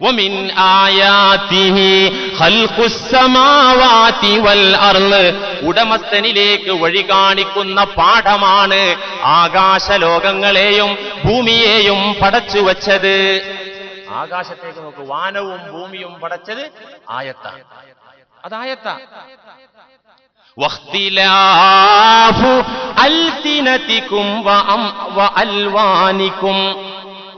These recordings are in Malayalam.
ومن آياته خلق السماوات والأرض ഉടമസ്ഥനിലേക്ക് വഴി കാണിക്കുന്ന പാഠമാണ് ആകാശലോകങ്ങളെയും ഭൂമിയെയും പടച്ചു വച്ചത് ആകാശത്തേക്ക് നോക്ക് വാനവും ഭൂമിയും പടച്ചത് ആയത്താണ് അതായത്താ واختلاف ألسنتكم وأم- وألوانكم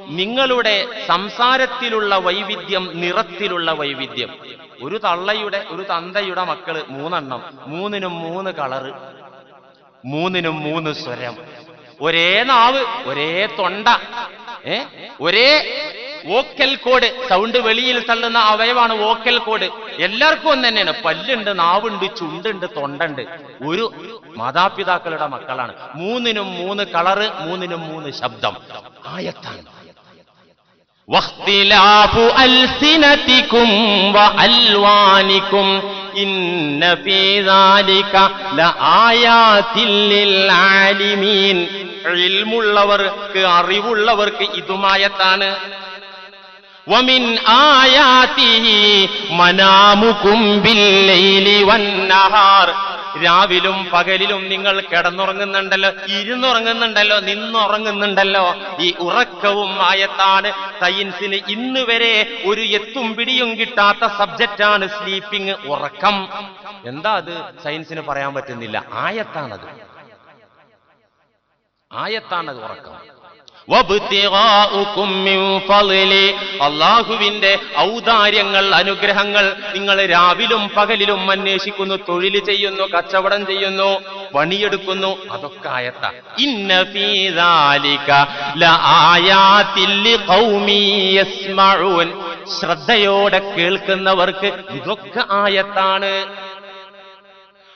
നിങ്ങളുടെ സംസാരത്തിലുള്ള വൈവിധ്യം നിറത്തിലുള്ള വൈവിധ്യം. ഒരു തള്ളയുടെ ഒരു തന്തയുടെ മക്കൾ മൂന്നെണ്ണം. മൂന്നിനും മൂന്ന് കളറ്. മൂന്നിനും മൂന്ന് സ്വരം. ഒരേ നാവ് ഒരേ തൊണ്ട. ഏ? ഒരേ വോക്കൽ കോഡ്. സൗണ്ട് വെളിയിൽ തള്ളുന്ന അവയവാണ് വോക്കൽ കോഡ്. എല്ലാവർക്കും ഒന്ന് തന്നെയാണ്. പല്ലുണ്ട് നാവുണ്ട് ചുണ്ടുണ്ട് തൊണ്ടുണ്ട്. ഒരു മാതാപിതാക്കളുടെ മക്കളാണ്. മൂന്നിനും മൂന്ന് കളറ് മൂന്നിനും മൂന്ന് ശബ്ദം. ആയത്താണ് واختلاف ألسنتكم وألوانكم إن في ذلك لآيات للعالمين ഇൽമുള്ളവർക്ക് അറിവുള്ളവർക്ക് ഇതുമായത്താണ് ومن آياته منامكم بالليل والنهار രാവിലും പകലിലും നിങ്ങൾ കിടന്നുറങ്ങുന്നുണ്ടല്ലോ ഇരുന്നുറങ്ങുന്നുണ്ടല്ലോ നിന്നുറങ്ങുന്നുണ്ടല്ലോ. ഈ ഉറക്കവും ആയത്താണ് സയൻസിന് ഇന്ന് വരെ ഒരു എത്തും പിടിയും കിട്ടാത്ത സബ്ജക്റ്റാണ് സ്ലീപ്പിംഗ് ഉറക്കം. എന്താ അത്? സയൻസിന് പറയാൻ പറ്റുന്നില്ല. ആയത്താണത്. ആയത്താണത് ഉറക്കം. അള്ളാഹുവിന്റെ ഔദാര്യങ്ങൾ അനുഗ്രഹങ്ങൾ നിങ്ങൾ രാവിലും പകലിലും അന്വേഷിക്കുന്നു തൊഴിൽ ചെയ്യുന്നു കച്ചവടം ചെയ്യുന്നു പണിയെടുക്കുന്നു. അതൊക്കെ ആയത്ത. ഇന്ന ശ്രദ്ധയോടെ കേൾക്കുന്നവർക്ക് ഇതൊക്കെ ആയത്താണ്.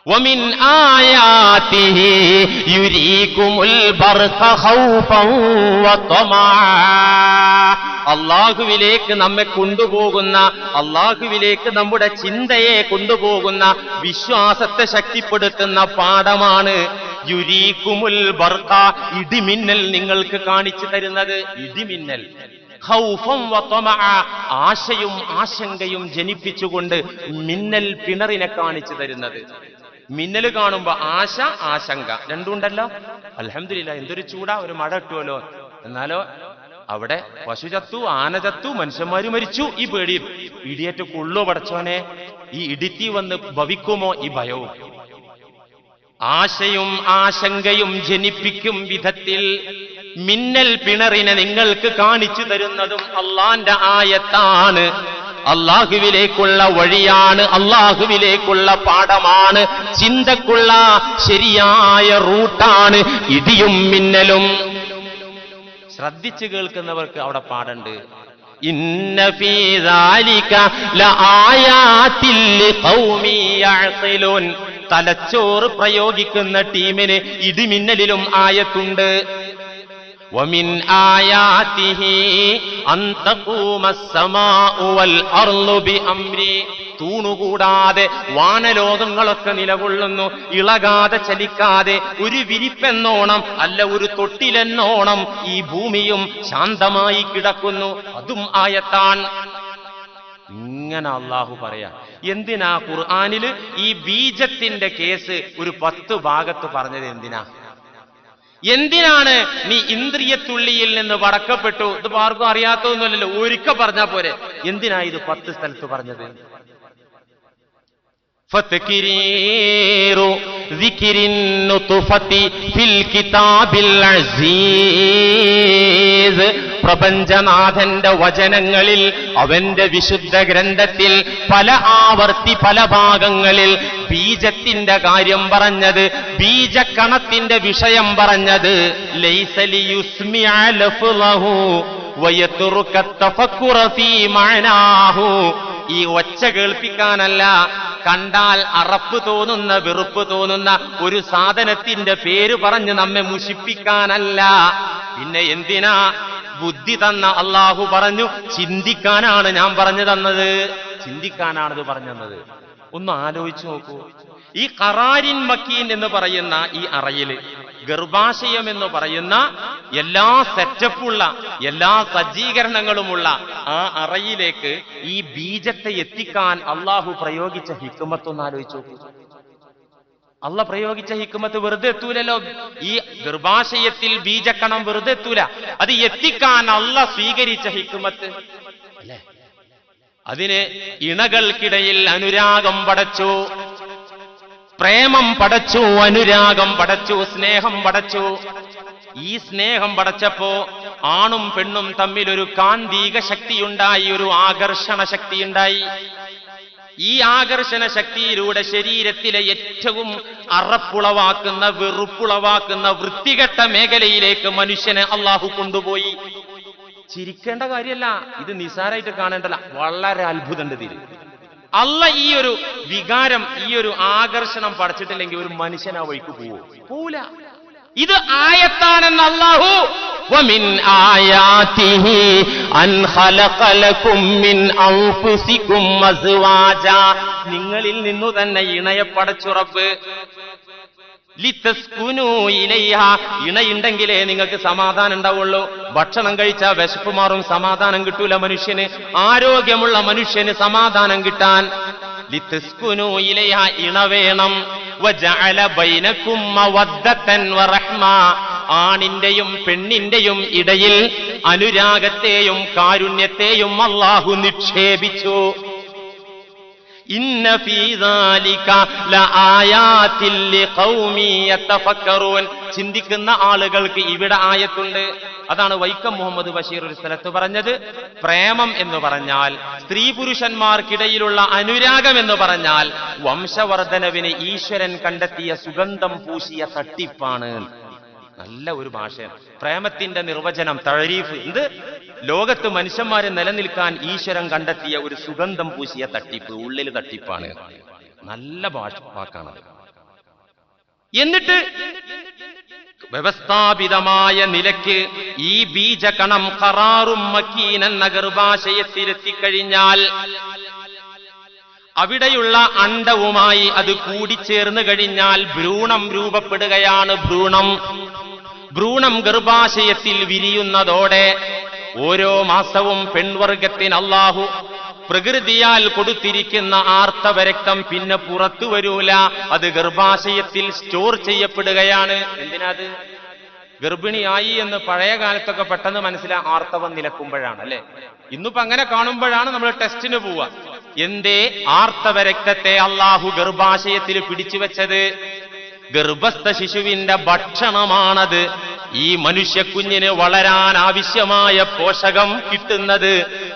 ومن آياته يريكم البرق خوفا وطمعا അള്ളാഹുവിലേക്ക് നമ്മെ കൊണ്ടുപോകുന്ന അള്ളാഹുവിലേക്ക് നമ്മുടെ ചിന്തയെ കൊണ്ടുപോകുന്ന വിശ്വാസത്തെ ശക്തിപ്പെടുത്തുന്ന പാഠമാണ് യുരീക്കുമുൽ ബർക്ക ഇടിമിന്നൽ നിങ്ങൾക്ക് കാണിച്ചു തരുന്നത് ഇടിമിന്നൽ ഖൗഫം വതമഅ ആശയും ആശങ്കയും ജനിപ്പിച്ചുകൊണ്ട് മിന്നൽ പിണറിനെ കാണിച്ചു തരുന്നത് മിന്നൽ കാണുമ്പോ ആശ ആശങ്ക. രണ്ടുണ്ടല്ലോ അലഹമില്ല എന്തൊരു ചൂടാ ഒരു മഴ കിട്ടുമല്ലോ എന്നാലോ അവിടെ പശു ചത്തു ആന ചത്തു മനുഷ്യന്മാര് മരിച്ചു. ഈ പേടിയും ഇടിയേറ്റ് കൊള്ളു പടച്ചോനെ? ഈ ഇടിത്തി വന്ന് ഭവിക്കുമോ ഈ ഭയവും? ആശയും ആശങ്കയും ജനിപ്പിക്കും വിധത്തിൽ മിന്നൽ പിണറിനെ നിങ്ങൾക്ക് കാണിച്ചു തരുന്നതും അള്ളാന്റെ ആയത്താണ്. അള്ളാഹുവിലേക്കുള്ള വഴിയാണ് അള്ളാഹുവിലേക്കുള്ള പാഠമാണ് ചിന്തക്കുള്ള ശരിയായ റൂട്ടാണ് ഇടിയും മിന്നലും. ശ്രദ്ധിച്ചു കേൾക്കുന്നവർക്ക് അവിടെ പാടുണ്ട് തലച്ചോറ് പ്രയോഗിക്കുന്ന ടീമിന് ഇടിമിന്നലിലും ആയത്തുണ്ട്. ومن آياته أن تقوم السماء والأرض بأمري തൂണുകൂടാതെ വാനലോകങ്ങളൊക്കെ നിലകൊള്ളുന്നു ഇളകാതെ ചലിക്കാതെ ഒരു വിരിപ്പെന്നോണം അല്ല ഒരു തൊട്ടിലെന്നോണം ഈ ഭൂമിയും ശാന്തമായി കിടക്കുന്നു അതും ആയത്താൻ ഇങ്ങനെ അള്ളാഹു പറയാ എന്തിനാ ഖുർആാനില് ഈ ബീജത്തിന്റെ കേസ് ഒരു പത്ത് ഭാഗത്ത് പറഞ്ഞത് എന്തിനാ എന്തിനാണ് നീ ഇന്ദ്രിയത്തുള്ളിയിൽ നിന്ന് വടക്കപ്പെട്ടു? ഇത് ആർക്കും അറിയാത്തതൊന്നുമല്ലല്ലോ. ഒരിക്കൽ പറഞ്ഞാ പോരെ. എന്തിനാ ഇത് പത്ത് സ്ഥലത്ത് പറഞ്ഞത്? ഫിൽ കിതാബിൽ അസീസ്. പ്രപഞ്ചനാഥന്റെ വചനങ്ങളിൽ അവന്റെ വിശുദ്ധ ഗ്രന്ഥത്തിൽ പല ആവർത്തി പല ഭാഗങ്ങളിൽ ബീജത്തിന്റെ കാര്യം പറഞ്ഞത് ബീജക്കണത്തിന്റെ വിഷയം പറഞ്ഞത്. ലൈസലി ഈ ഒച്ച കേൾപ്പിക്കാനല്ല കണ്ടാൽ അറപ്പ് തോന്നുന്ന വെറുപ്പ് തോന്നുന്ന ഒരു സാധനത്തിന്റെ പേര് പറഞ്ഞ് നമ്മെ മുഷിപ്പിക്കാനല്ല. പിന്നെ എന്തിനാ ബുദ്ധി തന്ന അള്ളാഹു പറഞ്ഞു ചിന്തിക്കാനാണ് ഞാൻ പറഞ്ഞു തന്നത്. ചിന്തിക്കാനാണ് ഇത് പറഞ്ഞു തന്നത്. ഒന്ന് ആലോചിച്ചു നോക്കൂ. ഈ കറാരിൻ മക്കീൻ എന്ന് പറയുന്ന ഈ അറയിൽ ഗർഭാശയം എന്ന് പറയുന്ന എല്ലാ സെറ്റപ്പുള്ള എല്ലാ സജ്ജീകരണങ്ങളുമുള്ള ആ അറയിലേക്ക് ഈ ബീജത്തെ എത്തിക്കാൻ അള്ളാഹു പ്രയോഗിച്ച ഹിക്കുമത്തൊന്ന് ആലോചിച്ചു നോക്കൂ. അള്ള പ്രയോഗിച്ച ഹിക്കുമത്ത് വെറുതെ എത്തൂലല്ലോ. ഈ ഗർഭാശയത്തിൽ ബീജക്കണം വെറുതെ എത്തൂല. അത് എത്തിക്കാൻ അള്ള സ്വീകരിച്ച ഹിക്കുമത്ത് അല്ലേ? അതിന് ഇണകൾക്കിടയിൽ അനുരാഗം പടച്ചു. പ്രേമം പടച്ചു അനുരാഗം പടച്ചു സ്നേഹം പടച്ചു. ഈ സ്നേഹം പടച്ചപ്പോ ആണും പെണ്ണും തമ്മിൽ ഒരു കാന്തിക ശക്തിയുണ്ടായി ഒരു ആകർഷണ ശക്തിയുണ്ടായി. ഈ ആകർഷണ ശക്തിയിലൂടെ ശരീരത്തിലെ ഏറ്റവും അറപ്പുളവാക്കുന്ന വെറുപ്പുളവാക്കുന്ന വൃത്തികെട്ട മേഖലയിലേക്ക് മനുഷ്യനെ അള്ളാഹു കൊണ്ടുപോയി. ചിരിക്കേണ്ട കാര്യമല്ല ഇത് നിസാരായിട്ട് കാണേണ്ടല്ല. വളരെ അത്ഭുതമുണ്ട് ഇതിൽ അല്ല ഈ ഒരു വികാരം ഈ ഒരു ആകർഷണം പഠിച്ചിട്ടില്ലെങ്കിൽ ഒരു മനുഷ്യൻ ആ വഴിക്ക് പോവോ? പോവില്ല. ഇത് ആയത്താണെന്ന് അള്ളാഹു ومن آياته أن خلق لكم من أنفسكم أزواجا നിങ്ങളിൽ നിന്നു തന്നെ ഇണയെ പടച്ചുറപ്പ് ലിത്തസ്കുനു ഇലൈഹ ഇണയുണ്ടെങ്കിലേ നിങ്ങൾക്ക് സമാധാനം ഉണ്ടാവുള്ളൂ ഭക്ഷണം കഴിച്ചാൽ വിശപ്പ് മാറും സമാധാനം കിട്ടൂല മനുഷ്യന് ആരോഗ്യമുള്ള മനുഷ്യന് സമാധാനം കിട്ടാൻ ലിത്തസ്കുനു ഇലൈഹ ഇണ വേണം ആണിന്റെയും പെണ്ണിന്റെയും ഇടയിൽ അനുരാഗത്തെയും കാരുണ്യത്തെയും അള്ളാഹു നിക്ഷേപിച്ചു. ഇന്ന ചിന്തിക്കുന്ന ആളുകൾക്ക് ഇവിടെ ആയത്തുണ്ട്. അതാണ് വൈക്കം മുഹമ്മദ് ബഷീർ ഒരു സ്ഥലത്ത് പറഞ്ഞത്. പ്രേമം എന്ന് പറഞ്ഞാൽ സ്ത്രീ പുരുഷന്മാർക്കിടയിലുള്ള അനുരാഗം എന്ന് പറഞ്ഞാൽ വംശവർദ്ധനവിന് ഈശ്വരൻ കണ്ടെത്തിയ സുഗന്ധം പൂശിയ തട്ടിപ്പാണ്. നല്ല ഒരു ഭാഷയാണ്. പ്രേമത്തിന്റെ നിർവചനം തഴരീഫ് ഇത് ലോകത്ത് മനുഷ്യന്മാരെ നിലനിൽക്കാൻ ഈശ്വരൻ കണ്ടെത്തിയ ഒരു സുഗന്ധം പൂശിയ തട്ടിപ്പ് ഉള്ളിൽ തട്ടിപ്പാണ്. നല്ല ഭാഷ വാക്കാണത് എന്നിട്ട് വ്യവസ്ഥാപിതമായ നിലയ്ക്ക് ഈ ബീജകണം കറാറും മക്കീനെന്ന ഗർഭാശയത്തിലെത്തിക്കഴിഞ്ഞാൽ അവിടെയുള്ള അണ്ടവുമായി അത് കൂടിച്ചേർന്ന് കഴിഞ്ഞാൽ ഭ്രൂണം രൂപപ്പെടുകയാണ് ഭ്രൂണം. ഭ്രൂണം ഗർഭാശയത്തിൽ വിരിയുന്നതോടെ ഓരോ മാസവും പെൺവർഗത്തിന് അള്ളാഹു പ്രകൃതിയാൽ കൊടുത്തിരിക്കുന്ന ആർത്തവരക്തം പിന്നെ പുറത്തു വരൂല. അത് ഗർഭാശയത്തിൽ സ്റ്റോർ ചെയ്യപ്പെടുകയാണ്. എന്തിനാത് ഗർഭിണിയായി എന്ന് പഴയ കാലത്തൊക്കെ പെട്ടെന്ന് മനസ്സിലാ ആർത്തവം നിലക്കുമ്പോഴാണ് അല്ലെ? ഇന്നിപ്പോ അങ്ങനെ കാണുമ്പോഴാണ് നമ്മൾ ടെസ്റ്റിന് പോവുക. എന്തേ ആർത്തവരക്തത്തെ അള്ളാഹു ഗർഭാശയത്തിൽ പിടിച്ചു വെച്ചത്? ഗർഭസ്ഥ ശിശുവിന്റെ ഭക്ഷണമാണത്. ഈ മനുഷ്യക്കുഞ്ഞിന് വളരാൻ ആവശ്യമായ പോഷകം കിട്ടുന്നത്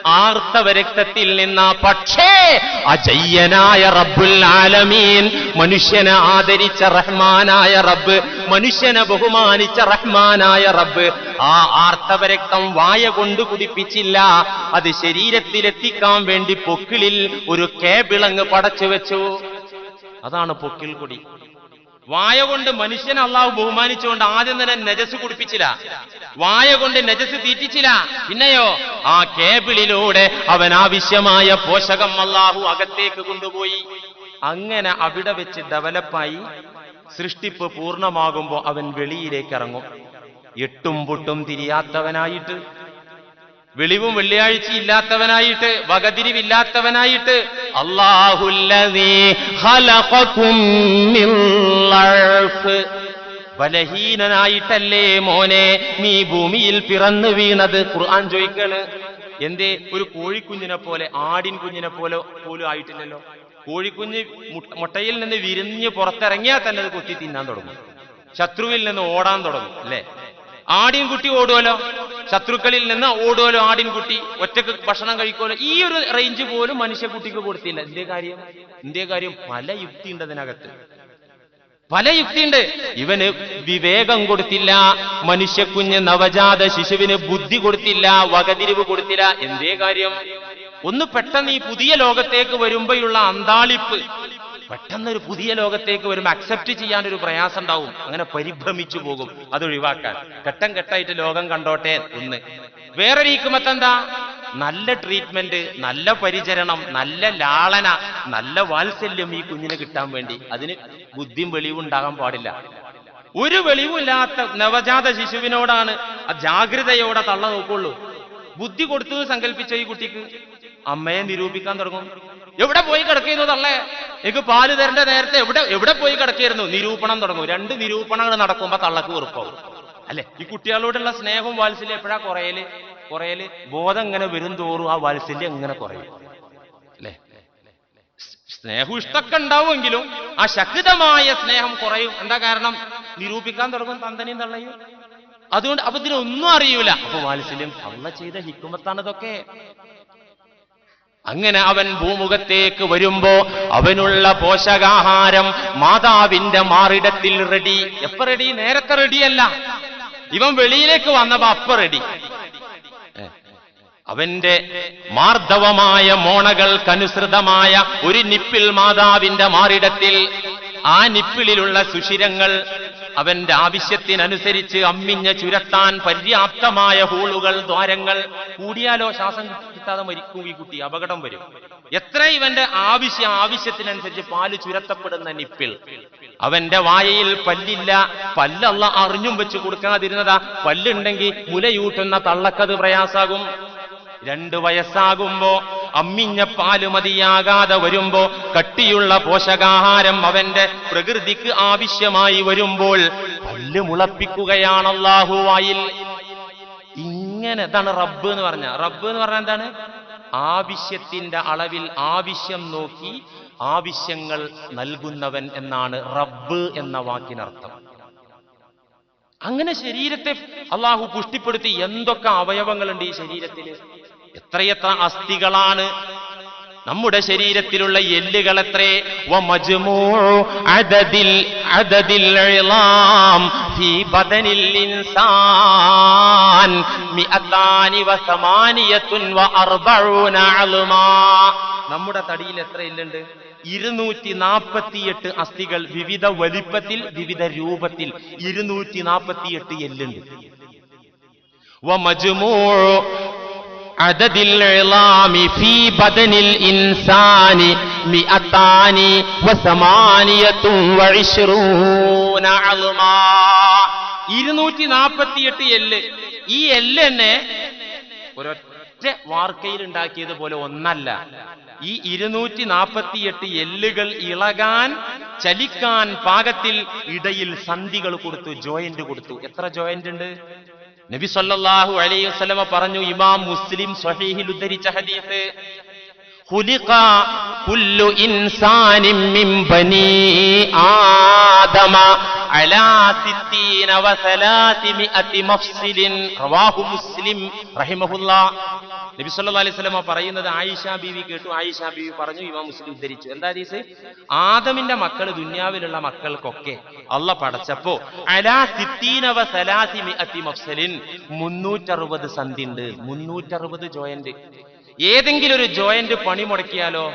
ആർത്തവ രക്തത്തിൽ നിന്ന. പക്ഷേ അജയ്യനായ റബ്ബുൽ ആലമീൻ മനുഷ്യനെ ആദരിച്ച റഹ്മാനായ റബ്ബ് മനുഷ്യനെ ബഹുമാനിച്ച റഹ്മാനായ റബ്ബ് ആ ആർത്തവ രക്തം വായ കൊണ്ട് കുടിപ്പിച്ചില്ല. അത് ശരീരത്തിലെത്തിക്കാൻ വേണ്ടി പൊക്കിളിൽ ഒരു കേബിളങ്ങ് പടച്ചു വെച്ചു. അതാണ് പൊക്കിൾ കൊടി. വായ കൊണ്ട് മനുഷ്യനെ അള്ളാഹു ബഹുമാനിച്ചുകൊണ്ട് ആദ്യം തന്നെ നജസ് കുടിപ്പിച്ചില്ല. വായ കൊണ്ട് നജസ് തീറ്റിച്ചില്ല. പിന്നെയോ ആ കേബിളിലൂടെ അവൻ ആവശ്യമായ പോഷകം അള്ളാഹു അകത്തേക്ക് കൊണ്ടുപോയി. അങ്ങനെ അവിടെ വെച്ച് ഡെവലപ്പായി. സൃഷ്ടിപ്പ് പൂർണമാകുമ്പോൾ അവൻ വെളിയിലേക്ക് ഇറങ്ങും. എട്ടും പൊട്ടും തിരിയാത്തവനായിട്ട്. വെളിവും വെള്ളിയാഴ്ച ഇല്ലാത്തവനായിട്ട് വകതിരിവില്ലാത്തവനായിട്ട് ബലഹീനനായിട്ടല്ലേ മോനെ നീ ഭൂമിയിൽ പിറന്നു വീണത്? ഖുർആൻ ചോദിക്കാണ്. എന്തേ ഒരു കോഴിക്കുഞ്ഞിനെ പോലെ ആടിൻ കുഞ്ഞിനെ പോലെ പോലും ആയിട്ടില്ലല്ലോ. കോഴിക്കുഞ്ഞ് മുട്ടയിൽ നിന്ന് വിരിഞ്ഞ് പുറത്തിറങ്ങിയാൽ തന്നെ അത് കൊത്തി തിന്നാൻ തുടങ്ങും. ശത്രുവിൽ നിന്ന് ഓടാൻ തുടങ്ങും അല്ലേ? ആടിൻകുട്ടി ഓടുമല്ലോ ശത്രുക്കളിൽ നിന്ന് ഓടുവലോ ആടിൻകുട്ടി ഒറ്റയ്ക്ക് ഭക്ഷണം കഴിക്കുമല്ലോ ഈ ഒരു റേഞ്ച് പോലും മനുഷ്യക്കുട്ടിക്ക് കൊടുത്തില്ല. എന്തേ കാര്യം? എന്തേ കാര്യം? പല യുക്തി ഉണ്ട് അതിനകത്ത്. പല യുക്തിയുണ്ട് ഇവന് വിവേകം കൊടുത്തില്ല മനുഷ്യക്കുഞ്ഞ് നവജാത ശിശുവിന് ബുദ്ധി കൊടുത്തില്ല വകതിരിവ് കൊടുത്തില്ല. എന്തേ കാര്യം? ഒന്ന് പെട്ടെന്ന് ഈ പുതിയ ലോകത്തേക്ക് വരുമ്പോഴുള്ള അന്താളിപ്പ്. പെട്ടെന്ന് ഒരു പുതിയ ലോകത്തേക്ക് വരുമ്പോൾ അക്സെപ്റ്റ് ചെയ്യാൻ ഒരു പ്രയാസം ഉണ്ടാവും അങ്ങനെ പരിഭ്രമിച്ചു പോകും. അത് ഒഴിവാക്കാൻ. ഘട്ടം ഘട്ടമായിട്ട് ലോകം കണ്ടോട്ടെ ഒന്ന് വേറെ എന്താ? നല്ല ട്രീറ്റ്മെന്റ് നല്ല പരിചരണം നല്ല ലാളന നല്ല വാത്സല്യം ഈ കുഞ്ഞിന് കിട്ടാൻ വേണ്ടി. അതിന് ബുദ്ധിയും വെളിവും ഉണ്ടാകാൻ പാടില്ല. ഒരു വെളിവുമില്ലാത്ത നവജാത ശിശുവിനോടാണ് ആ ജാഗ്രതയോടെ തള്ള നോക്കുള്ളൂ. ബുദ്ധി കൊടുത്തു സങ്കല്പിച്ച ഈ കുട്ടിക്ക് അമ്മയെ നിരൂപിക്കാൻ തുടങ്ങും. എവിടെ പോയി കിടക്കുന്നു തള്ളേ? എനിക്ക് പാൽ തരേണ്ട നേരത്തെ എവിടെ എവിടെ പോയി കിടക്കായിരുന്നു? നിരൂപണം തുടങ്ങും. രണ്ട് നിരൂപണങ്ങൾ നടക്കുമ്പോ തള്ളക്ക് വെറുപ്പാവും. അല്ലെ? ഈ കുട്ടികളോടുള്ള സ്നേഹവും വാത്സല്യം എപ്പോഴാ കുറയൽ? കുറയൽ? ബോധം ഇങ്ങനെ വരും തോറും ആ വാത്സല്യം ഇങ്ങനെ കുറയും. അല്ലെ? സ്നേഹം ഇഷ്ടമൊക്കെ ഉണ്ടാവുമെങ്കിലും ആ ശക്തമായ സ്നേഹം കുറയും. എന്താ കാരണം? നിരൂപിക്കാൻ തുടങ്ങും തന്തനെയും തള്ളയും. അതുകൊണ്ട് അപ്പൊ ഇതിനൊന്നും അറിയൂല. അപ്പൊ വാത്സല്യം തള്ള ചെയ്ത ഹിക്കുമ്പത്താണ് ഇതൊക്കെ അങ്ങനെ അവൻ ഭൂമുഖത്തേക്ക് വരുമ്പോ അവനുള്ള പോഷകാഹാരം മാതാവിന്റെ മാറിടത്തിൽ റെഡി എപ്പ റെഡി നേരത്തെ റെഡിയല്ല ഇവൻ വെളിയിലേക്ക് വന്നപ്പോ അപ്പ റെഡി അവന്റെ മാർദ്ദവമായ മോണകൾക്കനുസൃതമായ ഒരു നിപ്പിൽ മാതാവിന്റെ മാറിടത്തിൽ ആ നിപ്പിളിലുള്ള സുഷിരങ്ങൾ അവന്റെ ആവശ്യത്തിനനുസരിച്ച് അമ്മിഞ്ഞ ചുരത്താൻ പര്യാപ്തമായ ഹോളുകൾ ദ്വാരങ്ങൾ കൂടിയാലോ ശ്വാസം കിട്ടാതെ മരിക്കും ഈ കുട്ടി അപകടം വരും. എത്ര ഇവന്റെ ആവശ്യ ആവശ്യത്തിനനുസരിച്ച് പാൽ ചുരത്തപ്പെടുന്ന നിപ്പിൽ അവന്റെ വായയിൽ പല്ലില്ല. പല്ലല്ല അറിഞ്ഞും വെച്ച് കൊടുക്കാതിരുന്നതാ. പല്ലുണ്ടെങ്കിൽ മുലയൂട്ടുന്ന തള്ളക്കത് പ്രയാസാകും. രണ്ടു വയസ്സാകുമ്പോ അമ്മിഞ്ഞ പാൽ മതിയാകാതെ വരുമ്പോ കട്ടിയുള്ള പോഷകാഹാരം അവന്റെ പ്രകൃതിക്ക് ആവശ്യമായി വരുമ്പോൾ പല്ല് മുളപ്പിക്കുകയാണ് അള്ളാഹുവായിൽ ഇങ്ങനെ ഇതാണ് റബ്ബ് എന്ന് പറഞ്ഞ. റബ്ബ് എന്ന് പറഞ്ഞാൽ എന്താണ്? ആവശ്യത്തിന്റെ അളവിൽ ആവശ്യം നോക്കി ആവശ്യങ്ങൾ നൽകുന്നവൻ എന്നാണ് റബ്ബ് എന്ന വാക്കിനർത്ഥം. അങ്ങനെ ശരീരത്തെ അള്ളാഹു പുഷ്ടിപ്പെടുത്തി എന്തൊക്കെ അവയവങ്ങളുണ്ട് ഈ ശരീരത്തിൽ എത്രയെത്ര അസ്ഥികളാണ്? നമ്മുടെ ശരീരത്തിലുള്ള എല്ലുകളത്രേ? അദദിൽ നമ്മുടെ തടിയിൽ എത്ര എല്ലുണ്ട്? ഇരുന്നൂറ്റി നാൽപ്പത്തിയെട്ട് അസ്ഥികൾ വിവിധ വലിപ്പത്തിൽ വിവിധ രൂപത്തിൽ ഇരുന്നൂറ്റി നാൽപ്പത്തിയെട്ട് എല്ലുണ്ട് عدد العظام في بدن الإنسان مئتان وثمانية وعشرون عظما ഇരുന്നൂറ്റി നാൽപ്പത്തിയെട്ട് എല്ല് ഈ എല്ല് തന്നെ ഒരൊറ്റ വാർക്കയിൽ ഉണ്ടാക്കിയതുപോലെ ഒന്നല്ല ഈ ഇരുന്നൂറ്റി നാൽപ്പത്തിയെട്ട് എല്ലുകൾ ഇളകാൻ ചലിക്കാൻ പാകത്തിൽ ഇടയിൽ സന്ധികൾ കൊടുത്തു ജോയിന്റ് കൊടുത്തു എത്ര ജോയിന്റ് ഉണ്ട് നബി സല്ലല്ലാഹു അലൈഹി വസല്ലമ പറഞ്ഞു ഇമാം മുസ്ലിം സ്വഹീഹിൽ ഉദ്ധരിച്ച ഹദീസ് ആദമ നബിസ്വല്ലാസ്ലമ പറയുന്നത് ആയിഷ ബീവി കേട്ടു. ആയിഷ ബീവി പറഞ്ഞു ഇമാം മുസ്ലിം ഉദ്ധരിച്ചു. എന്താ ദീസ് ആദമിന്റെ മക്കൾ ദുന്യാവിലുള്ള മക്കൾക്കൊക്കെ അല്ല പടച്ചപ്പോ മുന്നൂറ്ററുപത് സന്ധി ഉണ്ട് മുന്നൂറ്ററുപത് ജോയിന്റ്. ഏതെങ്കിലും ഒരു ജോയിന്റ് പണി മുടക്കിയാലോ?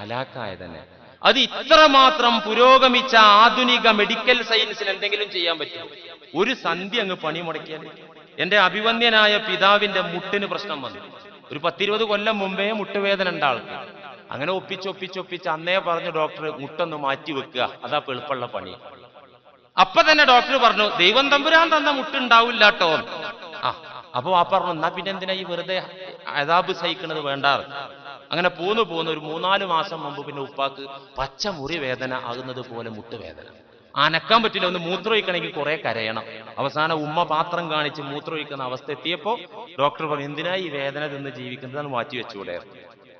ഹലാക്കായ തന്നെ അത് ഇത്രമാത്രം പുരോഗമിച്ച ആധുനിക മെഡിക്കൽ സയൻസിൽ എന്തെങ്കിലും ചെയ്യാൻ പറ്റും ഒരു സന്ധി അങ്ങ് പണി മുടക്കിയാൽ എന്റെ അഭിവന്യനായ പിതാവിന്റെ മുട്ടിന് പ്രശ്നം വന്നു. ഒരു പത്തിരുപത് കൊല്ലം മുമ്പേ മുട്ടുവേദന ഉണ്ട് ആൾക്ക്. അങ്ങനെ ഒപ്പിച്ചൊപ്പിച്ചൊപ്പിച്ച് അന്നേ പറഞ്ഞു ഡോക്ടർ മുട്ടൊന്ന് മാറ്റി വെക്കുക. അതാ പെളുപ്പുള്ള പണി. അപ്പൊ തന്നെ ഡോക്ടർ പറഞ്ഞു ദൈവം തമ്പുരാൻ തന്ന മുട്ടുണ്ടാവില്ല കേട്ടോ ആ അപ്പൊ ആ പറഞ്ഞു എന്നാ പിന്നെ എന്തിനാ ഈ വെറുതെ അതാബ് സഹിക്കുന്നത് വേണ്ട അങ്ങനെ പോന്നു പോന്നു ഒരു മൂന്നാൽ മാസം മുമ്പ് പിന്നെ ഉപ്പാക്ക് പച്ച മുറി വേദന ആകുന്നത് പോലെ മുട്ടുവേദന. അനക്കാൻ പറ്റില്ല ഒന്ന് മൂത്രമൊഴിക്കണമെങ്കിൽ കുറെ കരയണം. അവസാനം ഉമ്മ പാത്രം കാണിച്ച് മൂത്രമൊഴിക്കുന്ന അവസ്ഥ എത്തിയപ്പോ ഡോക്ടർ പറഞ്ഞു എന്തിനാ ഈ വേദന തിന്ന് ജീവിക്കുന്നത്? മാറ്റി വെച്ചുകൂടെ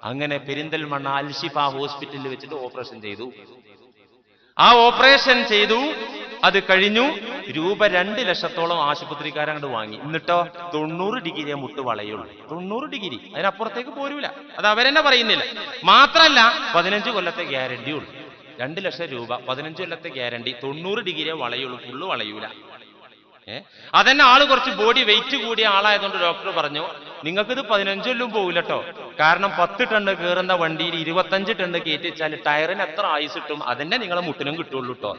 അങ്ങനെ പെരിന്തൽമണ്ണ അൽഷിഫ ഹോസ്പിറ്റലിൽ വെച്ചിട്ട് ഓപ്പറേഷൻ ചെയ്തു. ആ ഓപ്പറേഷൻ ചെയ്തു. അത് കഴിഞ്ഞു. രൂപ രണ്ട് ലക്ഷത്തോളം ആശുപത്രിക്കാരങ്ങോട്ട് വാങ്ങി. എന്നിട്ടോ തൊണ്ണൂറ് ഡിഗ്രിയെ മുട്ട് വളയുള്ളൂ. തൊണ്ണൂറ് ഡിഗ്രി. അതിനപ്പുറത്തേക്ക് പോരൂല. അത് അവരെന്നെ പറയുന്നില്ല. മാത്രല്ല പതിനഞ്ച് കൊല്ലത്തെ ഗ്യാരണ്ടി ഉള്ളൂ. രണ്ട് ലക്ഷം രൂപ പതിനഞ്ച് കൊല്ലത്തെ ഗ്യാരണ്ടി തൊണ്ണൂറ് ഡിഗ്രിയെ വളയുള്ളൂ. ഫുള്ള് വളയൂല. ഏ? അതന്നെ ആൾ കുറച്ച് ബോഡി വെയിറ്റ് കൂടിയ ആളായതുകൊണ്ട് ഡോക്ടർ പറഞ്ഞു നിങ്ങൾക്കിത് പതിനഞ്ചൊല്ലും പോകില്ലട്ടോ കാരണം പത്ത് ടണ്ണ് കയറുന്ന വണ്ടിയിൽ ഇരുപത്തഞ്ച് ടണ്ണ് കയറ്റി വെച്ചാൽ ടയറിന് എത്ര ആയുസ് കിട്ടും? അതന്നെ നിങ്ങളെ മുട്ടിനും കിട്ടുള്ളൂ കേട്ടോ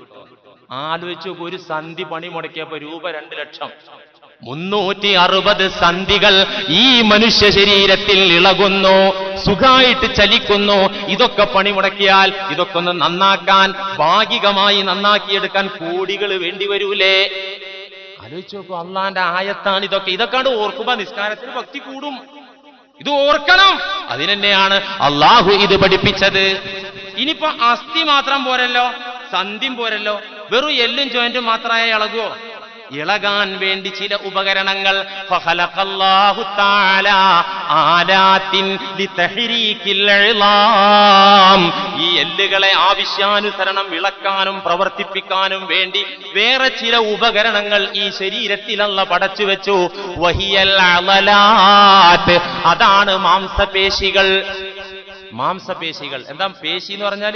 ആലോചിച്ച് ഒരു സന്ധി പണി മുടക്കിയപ്പോ രൂപ രണ്ട് ലക്ഷം. മുന്നൂറ്റി അറുപത് സന്ധികൾ ഈ മനുഷ്യ ശരീരത്തിൽ ഇളകുന്നു സുഖമായിട്ട് ചലിക്കുന്നു. ഇതൊക്കെ പണി മുടക്കിയാൽ ഇതൊക്കെ ഒന്ന് നന്നാക്കാൻ ഭാഗികമായി നന്നാക്കിയെടുക്കാൻ കോടികൾ വേണ്ടി വരൂലേ? ആലോചിച്ചു നോക്കൂ അള്ളാന്റെ ആയത്താണ് ഇതൊക്കെ. ഇതൊക്കെ ഓർക്കുമ്പോ നിസ്കാരത്തിൽ ഭക്തി കൂടും. ഇത് ഓർക്കണം. അതിനെന്നെയാണ് അള്ളാഹു ഇത് പഠിപ്പിച്ചത്. ഇനിയിപ്പോ അസ്ഥി മാത്രം പോരല്ലോ? സന്ധ്യം പോരല്ലോ? വെറും എല്ലും ജോയിന്റും മാത്രമായ ഇളകുവോ ഇളകാൻ വേണ്ടി ചില ഉപകരണങ്ങൾ. ഈ എല്ലുകളെ ആവശ്യാനുസരണം ഇളക്കാനും പ്രവർത്തിപ്പിക്കാനും വേണ്ടി വേറെ ചില ഉപകരണങ്ങൾ ഈ ശരീരത്തിലല്ല പടച്ചു വെച്ചു. വഹിയൽ അതാണ് മാംസപേശികൾ. മാംസപേശികൾ. എന്താ പേശി എന്ന് പറഞ്ഞാൽ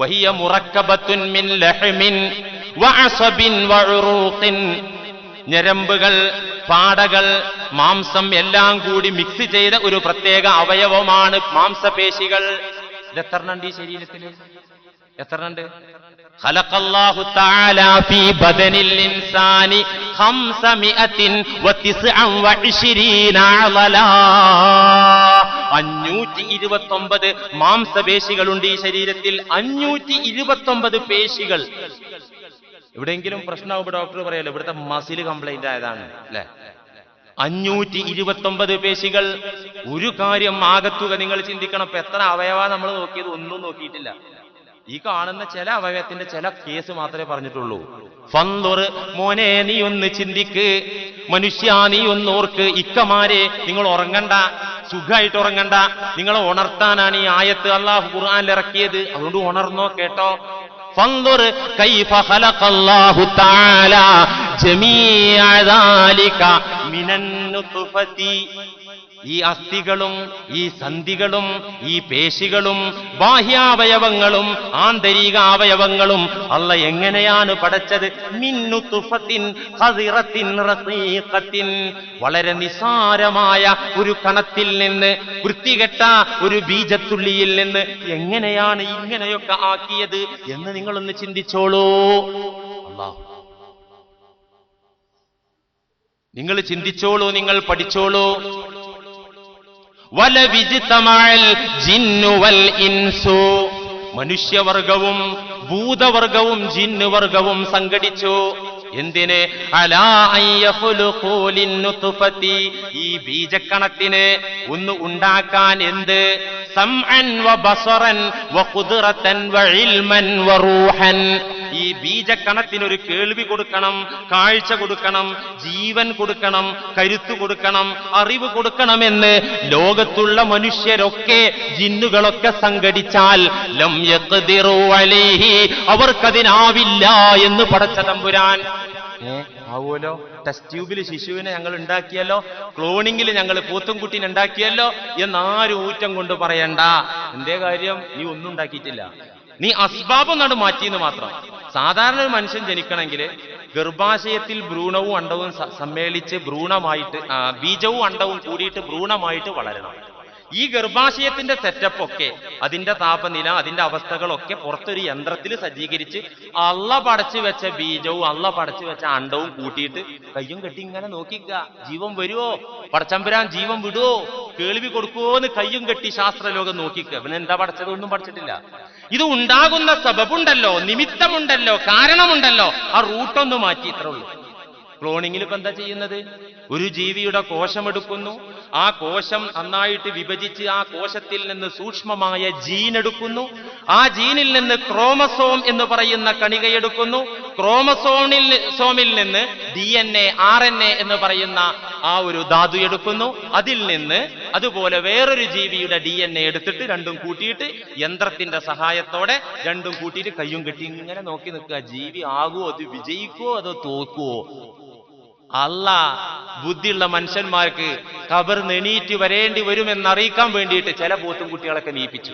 വഹിയ മുറക്കബത്തുൻ മിൻ ലഹ്മിൻ വഅസബിൻ വഉറൂഖിൻ ഞരമ്പുകൾ പാടകൾ മാംസം എല്ലാം കൂടി മിക്സ് ചെയ്ത ഒരു പ്രത്യേക അവയവമാണ് മാംസപേശികൾ. ഇത് എത്രണ്ണുണ്ട് ഈ ശരീരത്തിൽ എത്രണ്ണുണ്ട്? خلق الله تعالى في بدن الإنسان خمسمائة وتسعا وعشرين عضلا അഞ്ഞൂറ്റി ഇരുപത്തി ഒമ്പത് മാംസപേശികളുണ്ട് ഈ ശരീരത്തിൽ അഞ്ഞൂറ്റി ഇരുപത്തി ഒമ്പത് പേശികൾ എവിടെയെങ്കിലും പ്രശ്നമാകുമ്പോ ഡോക്ടർ പറയല്ലോ ഇവിടുത്തെ മസിൽ കംപ്ലൈന്റ് ആയതാണ് അല്ലെ അഞ്ഞൂറ്റി ഇരുപത്തി ഒമ്പത് പേശികൾ ഒരു കാര്യം ആകത്തുക നിങ്ങൾ ചിന്തിക്കണം ഇപ്പൊ എത്ര അവയവ നമ്മൾ നോക്കിയത് ഒന്നും നോക്കിയിട്ടില്ല ഈ കാണുന്ന ചില അവയവത്തിന്റെ ചില കേസ് മാത്രമേ പറഞ്ഞിട്ടുള്ളൂ ഫന്തുറ് മോനെ നീ ഒന്ന് ചിന്തിക്ക് മനുഷ്യ നീ ഒന്ന് ഓർക്ക് ഇക്കമാരെ നിങ്ങൾ ഉറങ്ങണ്ട സുഖമായിട്ട് ഉറങ്ങണ്ട നിങ്ങളെ ഉണർത്താനാണ് ഈ ആയത്ത് അള്ളാഹു ഖുർആനിൽ ഇറക്കിയത് അതുകൊണ്ട് ഉണർന്നോ കേട്ടോ فانظر كيف خلق الله تعالى جميع ذلك من النطفة ഈ അസ്ഥികളും ഈ സന്ധികളും ഈ പേശികളും ബാഹ്യാവയവങ്ങളും ആന്തരിക അവയവങ്ങളും അല്ല എങ്ങനെയാണ് പടച്ചത്? മിന്നുത്തുഫത്തിൻ ഹസിറത്തിൻ റസീഖത്തിൻ. വളരെ നിസാരമായ ഒരു കണത്തിൽ നിന്ന് വൃത്തികെട്ട ഒരു ബീജത്തുള്ളിയിൽ നിന്ന് എങ്ങനെയാണ് ഇങ്ങനെയൊക്കെ ആക്കിയത് എന്ന് നിങ്ങളൊന്ന് ചിന്തിച്ചോളൂ. അള്ളാഹു. നിങ്ങൾ ചിന്തിച്ചോളൂ നിങ്ങൾ പഠിച്ചോളൂ. മനുഷ്യവർഗവും ഭൂതവർഗവും ജിന്നുവർഗവും സംഘടിച്ചു. എന്തിന്? ഈ ബീജക്കണത്തിന് ഒന്ന് ഉണ്ടാക്കാൻ എന്ത്? ഈ ബീജക്കണത്തിനൊരു കേൾവി കൊടുക്കണം കാഴ്ച കൊടുക്കണം ജീവൻ കൊടുക്കണം കരുത്തു കൊടുക്കണം അറിവ് കൊടുക്കണമെന്ന് ലോകത്തുള്ള മനുഷ്യരൊക്കെ ജിന്നുകളൊക്കെ സംഘടിച്ചാൽ ലം അലൈഹി. അവർക്കതിനാവില്ല എന്ന് പടച്ച തമ്പുരാൻ. ഏ ആവുമല്ലോ? ടെസ്റ്റ് ട്യൂബിൽ ശിശുവിനെ ഞങ്ങൾ ഉണ്ടാക്കിയല്ലോ. ക്ലോണിങ്ങിൽ ഞങ്ങൾ പൂത്തുംകുട്ടീനെ ഉണ്ടാക്കിയല്ലോ. എന്നാരും ഊറ്റം കൊണ്ട് പറയണ്ട. എന്തേ കാര്യം? നീ ഒന്നും ഉണ്ടാക്കിയിട്ടില്ല. നീ അസ്ബാബ് നട മാറ്റിയെന്ന് മാത്രം. സാധാരണ ഒരു മനുഷ്യൻ ജനിക്കണമെങ്കിൽ ഗർഭാശയത്തിൽ ഭ്രൂണവും അണ്ടവും സമ്മേളിച്ച് ഭ്രൂണമായിട്ട് ബീജവും അണ്ടവും കൂടിയിട്ട് ഭ്രൂണമായിട്ട് വളരണം. ഈ ഗർഭാശയത്തിന്റെ സെറ്റപ്പ് ഒക്കെ അതിന്റെ താപനില അതിന്റെ അവസ്ഥകളൊക്കെ പുറത്തൊരു യന്ത്രത്തിൽ സജ്ജീകരിച്ച് അള്ള പടച്ചു വെച്ച ബീജവും അള്ള പടച്ചു വെച്ച അണ്ടവും കൂട്ടിയിട്ട് കയ്യും കെട്ടി ഇങ്ങനെ നോക്കിക്ക. ജീവൻ വരുവോ? പടച്ചമ്പുരാൻ ജീവൻ വിടുവോ? കേൾവി കൊടുക്കുവോന്ന് കയ്യും കെട്ടി ശാസ്ത്രലോകം നോക്കിക്ക. പിന്നെ എന്താ പഠിച്ചത് ഒന്നും പഠിച്ചിട്ടില്ല ഇത് ഉണ്ടാകുന്ന സബബുണ്ടല്ലോ നിമിത്തമുണ്ടല്ലോ കാരണമുണ്ടല്ലോ. ആ റൂട്ടൊന്ന് മാറ്റി ഇത്രേ ഉള്ളൂ. ക്ലോണിങ്ങിൽ ഇപ്പൊ എന്താ ചെയ്യുന്നത്? ഒരു ജീവിയുടെ കോശമെടുക്കുന്നു. ആ കോശം നന്നായിട്ട് വിഭജിച്ച് ആ കോശത്തിൽ നിന്ന് സൂക്ഷ്മമായ ജീൻ എടുക്കുന്നു. ആ ജീനിൽ നിന്ന് ക്രോമസോം എന്ന് പറയുന്ന കണികയെടുക്കുന്നു ക്രോമസോണിൽ സോമിൽ നിന്ന് D N A R N A എന്ന് പറയുന്ന ആ ഒരു ധാതു എടുക്കുന്നു. അതിൽ നിന്ന് അതുപോലെ വേറൊരു ജീവിയുടെ ഡി എൻ എ എടുത്തിട്ട് രണ്ടും കൂട്ടിയിട്ട് യന്ത്രത്തിന്റെ സഹായത്തോടെ രണ്ടും കൂട്ടിയിട്ട് കയ്യും കെട്ടി ഇങ്ങനെ നോക്കി നിൽക്കുക. ജീവി ആകുമോ അത് വിജയിക്കുമോ അതോ തോക്കുവോ അല്ല ബുദ്ധിയുള്ള മനുഷ്യന്മാർക്ക് കബർ നെണീറ്റ് വരേണ്ടി വരുമെന്ന് അറിയിക്കാൻ വേണ്ടിയിട്ട് ചില പോത്തും കുട്ടികളൊക്കെ നീപ്പിച്ചു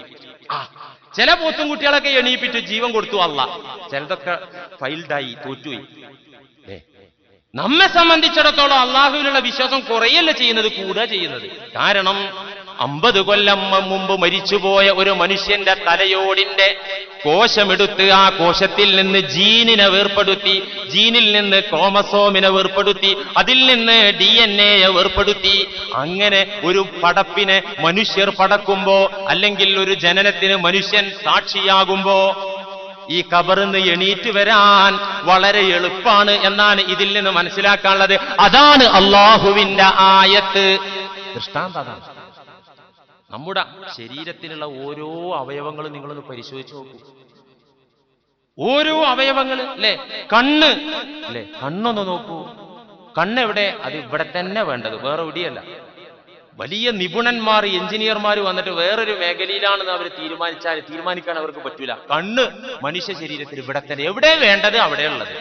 ആ ചില പോത്തും കുട്ടികളൊക്കെ എണീപ്പിച്ചു ജീവൻ കൊടുത്തു അല്ല. ചിലതൊക്കെ ഫൈൽഡായി തോറ്റുപോയി. നമ്മെ സംബന്ധിച്ചിടത്തോളം അള്ളാഹുവിനുള്ള വിശ്വാസം കുറയല്ല ചെയ്യുന്നത്? കൂടുക ചെയ്യുന്നത്. കാരണം അമ്പത് കൊല്ലം മുമ്പ് മരിച്ചുപോയ ഒരു മനുഷ്യന്റെ തലയോടിന്റെ കോശമെടുത്ത് ആ കോശത്തിൽ നിന്ന് ജീനിനെ വേർപ്പെടുത്തി ജീനിൽ നിന്ന് ക്രോമസോമിനെ വേർപ്പെടുത്തി അതിൽ നിന്ന് ഡി എൻ എയെ വേർപ്പെടുത്തി. അങ്ങനെ ഒരു പടപ്പിനെ മനുഷ്യർ പടക്കുമ്പോ അല്ലെങ്കിൽ ഒരു ജനനത്തിന് മനുഷ്യൻ സാക്ഷിയാകുമ്പോ ഈ കബറിന്ന് എണീറ്റ് വരാൻ വളരെ എളുപ്പാണ് എന്നാണ് ഇതിൽ നിന്ന് മനസ്സിലാക്കാനുള്ളത്. അതാണ് അള്ളാഹുവിന്റെ ആയത്ത്. ദൃഷ്ടാന്തം അതാണ്. നമ്മുടെ ശരീരത്തിലുള്ള ഓരോ അവയവങ്ങളും നിങ്ങളൊന്ന് പരിശോധിച്ച് നോക്കൂ. ഓരോ അവയവങ്ങൾ അല്ലെ? കണ്ണ് അല്ലെ? കണ്ണൊന്ന് നോക്കൂ. കണ്ണ് എവിടെ അത് ഇവിടെ തന്നെ വേണ്ടത്. വേറെ ഇടിയല്ല വലിയ നിപുണന്മാർ എഞ്ചിനീയർമാർ വന്നിട്ട് വേറൊരു മേഖലയിലാണെന്ന് അവർ തീരുമാനിച്ചാൽ തീരുമാനിക്കാൻ അവർക്ക് പറ്റൂല. കണ്ണ് മനുഷ്യ ശരീരത്തിൽ ഇവിടെ തന്നെ. എവിടെ വേണ്ടത് അവിടെയുള്ളത്